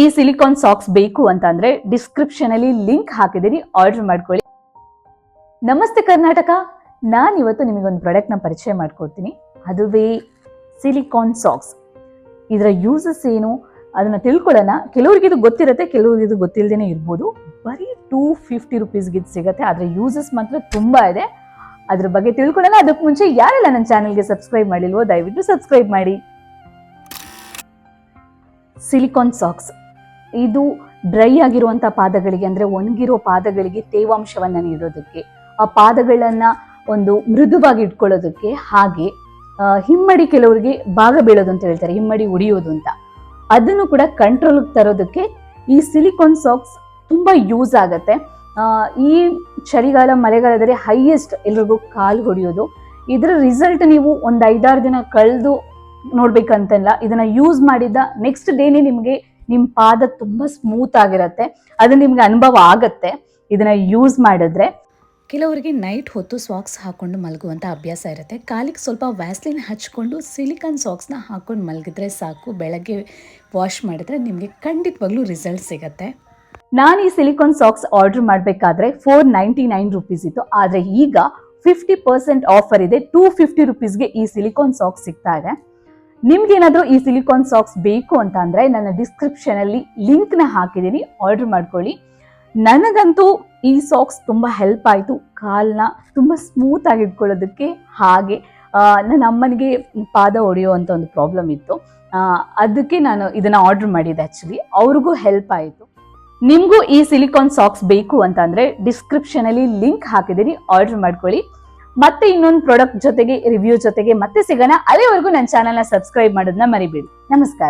ಈ silicon socks ಬೇಕು ಅಂತ ಅಂದ್ರೆ ಡಿಸ್ಕ್ರಿಪ್ಷನ್ ಅಲ್ಲಿ ಲಿಂಕ್ ಹಾಕಿದ್ದೀನಿ ಆರ್ಡರ್ ಮಾಡ್ಕೊಳ್ಳಿ. ನಮಸ್ತೆ ಕರ್ನಾಟಕ. ನಾನು ಇವತ್ತು ನಿಮಗೊಂದು ಪ್ರಾಡಕ್ಟ್ನ ಪರಿಚಯ ಮಾಡ್ಕೊಡ್ತೀನಿ. ಅದುವೇ ಸಿಲಿಕಾನ್ ಸಾಕ್ಸ್. ಇದರ ಯೂಸಸ್ ಏನು, ಅದನ್ನ ತಿಳ್ಕೊಳ್ಳೋಣ. ಕೆಲವ್ರಿಗೆ ಇದು ಗೊತ್ತಿರುತ್ತೆ, ಕೆಲವ್ರಿಗೆ ಇದು ಗೊತ್ತಿಲ್ಲದೇನೆ ಇರ್ಬೋದು. ಬರೀ ಟೂ ಫಿಫ್ಟಿ ರುಪೀಸ್ಗೆ ಇದು ಸಿಗುತ್ತೆ. ಅದರ ಯೂಸಸ್ ಮಾತ್ರ ತುಂಬಾ ಇದೆ. ಅದ್ರ ಬಗ್ಗೆ ತಿಳ್ಕೊಳ್ಳೋಣ. ಅದಕ್ಕೆ ಮುಂಚೆ ಯಾರೆಲ್ಲ ನನ್ನ ಚಾನಲ್ಗೆ ಸಬ್ಸ್ಕ್ರೈಬ್ ಮಾಡಿಲ್ವೋ, ದಯವಿಟ್ಟು ಸಬ್ಸ್ಕ್ರೈಬ್ ಮಾಡಿ. Silicon socks. ಇದು ಡ್ರೈ ಆಗಿರುವಂಥ ಪಾದಗಳಿಗೆ ಅಂದರೆ ಒಣಗಿರೋ ಪಾದಗಳಿಗೆ ತೇವಾಂಶವನ್ನು ನೀಡೋದಕ್ಕೆ, ಆ ಪಾದಗಳನ್ನು ಒಂದು ಮೃದುವಾಗಿ ಇಟ್ಕೊಳ್ಳೋದಕ್ಕೆ ಹಾಗೆ ಹಿಮ್ಮಡಿ ಕೆಲವರಿಗೆ ಭಾಗ ಬೀಳೋದು ಅಂತ ಹೇಳ್ತಾರೆ, ಹಿಮ್ಮಡಿ ಉಡಿಯೋದು ಅಂತ. ಅದನ್ನು ಕೂಡ ಕಂಟ್ರೋಲ್ಗೆ ತರೋದಕ್ಕೆ ಈ ಸಿಲಿಕಾನ್ ಸಾಕ್ಸ್ ತುಂಬ ಯೂಸ್ ಆಗುತ್ತೆ. ಈ ಚಳಿಗಾಲ, ಮಳೆಗಾಲದಲ್ಲಿ ಹೈಯೆಸ್ಟ್ ಎಲ್ರಿಗೂ ಕಾಲು ಹೊಡೆಯೋದು. ಇದರ ರಿಸಲ್ಟ್ ನೀವು ಒಂದು ಐದಾರು ದಿನ ಕಳೆದು ನೋಡ್ಬೇಕಂತಲ್ಲ, ಇದನ್ನ ಯೂಸ್ ಮಾಡಿದ ನೆಕ್ಸ್ಟ್ ಡೇನೇ ನಿಮಗೆ ನಿಮ್ಮ ಪಾದ ತುಂಬಾ ಸ್ಮೂತ್ ಆಗಿರುತ್ತೆ. ಅದು ನಿಮ್ಗೆ ಅನುಭವ ಆಗುತ್ತೆ. ಇದನ್ನ ಯೂಸ್ ಮಾಡಿದ್ರೆ. ಕೆಲವರಿಗೆ ನೈಟ್ ಹೊತ್ತು ಸಾಕ್ಸ್ ಹಾಕೊಂಡು ಮಲಗುವಂಥ ಅಭ್ಯಾಸ ಇರುತ್ತೆ. ಕಾಲಿಗೆ ಸ್ವಲ್ಪ ವ್ಯಾಸ್ಲಿನ್ ಹಚ್ಕೊಂಡು ಸಿಲಿಕಾನ್ ಸಾಕ್ಸ್ನ ಹಾಕೊಂಡು ಮಲಗಿದ್ರೆ ಸಾಕು. ಬೆಳಗ್ಗೆ ವಾಶ್ ಮಾಡಿದ್ರೆ ನಿಮಗೆ ಖಂಡಿತವಾಗ್ಲೂ ರಿಸಲ್ಟ್ ಸಿಗುತ್ತೆ. ನಾನು ಈ ಸಿಲಿಕಾನ್ ಸಾಕ್ಸ್ ಆರ್ಡರ್ ಮಾಡಬೇಕಾದ್ರೆ ಫೋರ್ ನೈಂಟಿ ನೈನ್ ರುಪೀಸ್ ಇತ್ತು. ಆದರೆ ಈಗ ಫಿಫ್ಟಿ ಪರ್ಸೆಂಟ್ ಆಫರ್ ಇದೆ. ಟೂ ಫಿಫ್ಟಿ ರುಪೀಸ್ಗೆ ಈ ಸಿಲಿಕಾನ್ ಸಾಕ್ಸ್ ಸಿಗ್ತಾ ಇದೆ. ನಿಮ್ಗೇನಾದ್ರೂ ಈ ಸಿಲಿಕಾನ್ ಸಾಕ್ಸ್ ಬೇಕು ಅಂತ ಅಂದರೆ ನನ್ನ ಡಿಸ್ಕ್ರಿಪ್ಷನಲ್ಲಿ ಲಿಂಕ್ನ ಹಾಕಿದ್ದೀನಿ ಆರ್ಡರ್ ಮಾಡ್ಕೊಳ್ಳಿ. ನನಗಂತೂ ಈ ಸಾಕ್ಸ್ ತುಂಬ ಹೆಲ್ಪ್ ಆಯಿತು. ಕಾಲನ್ನ ತುಂಬ ಸ್ಮೂತ್ ಆಗಿ ಇಟ್ಕೊಳ್ಳೋದಕ್ಕೆ ಹಾಗೆ ನನ್ನ ಅಮ್ಮನಿಗೆ ಪಾದ ಹೊಡೆಯುವಂಥ ಅಂತ ಒಂದು ಪ್ರಾಬ್ಲಮ್ ಇತ್ತು. ಅದಕ್ಕೆ ನಾನು ಇದನ್ನು ಆರ್ಡರ್ ಮಾಡಿದ್ದೆ ಆ್ಯಕ್ಚುಲಿ ಅವ್ರಿಗೂ ಹೆಲ್ಪ್ ಆಯಿತು. ನಿಮಗೂ ಈ ಸಿಲಿಕಾನ್ ಸಾಕ್ಸ್ ಬೇಕು ಅಂತ ಅಂದರೆ ಡಿಸ್ಕ್ರಿಪ್ಷನಲ್ಲಿ ಲಿಂಕ್ ಹಾಕಿದ್ದೀನಿ ಆರ್ಡರ್ ಮಾಡ್ಕೊಳ್ಳಿ. ಮತ್ತೆ ಇನ್ನೊಂದು ಪ್ರಾಡಕ್ಟ್ ಜೊತೆಗೆ ರಿವ್ಯೂ ಜೊತೆಗೆ ಮತ್ತೆ ಸಿಗೋಣ. ಅಲ್ಲಿವರೆಗೂ ನನ್ನ ಚಾನಲ್ನ ಸಬ್ಸ್ಕ್ರೈಬ್ ಮಾಡೋದನ್ನ ಮರಿಬೇಡಿ. ನಮಸ್ಕಾರ.